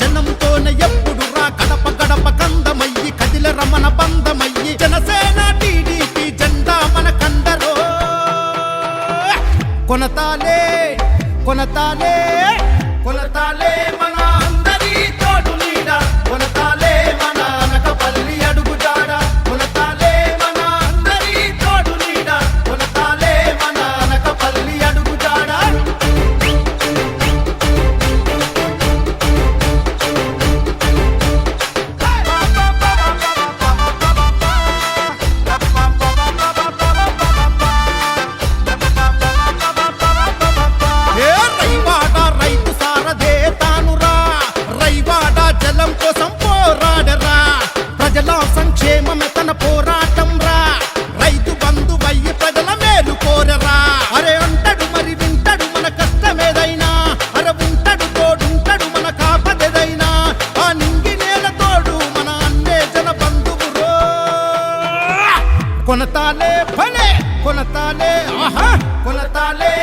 జనంతోన ఎప్పుడు రా? గడప గడప కందమయ్యి కదిల రమణ బంధమయ్యి జనసేన టీడీపీ జెండా మన కందరో. కొనతాలే కొనతాలే కొనతాలే మన कोणताले फले कोणताले आहा कोणताले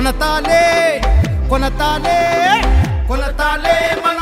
కొనతాలే కొనతాలే కొనతాలే మన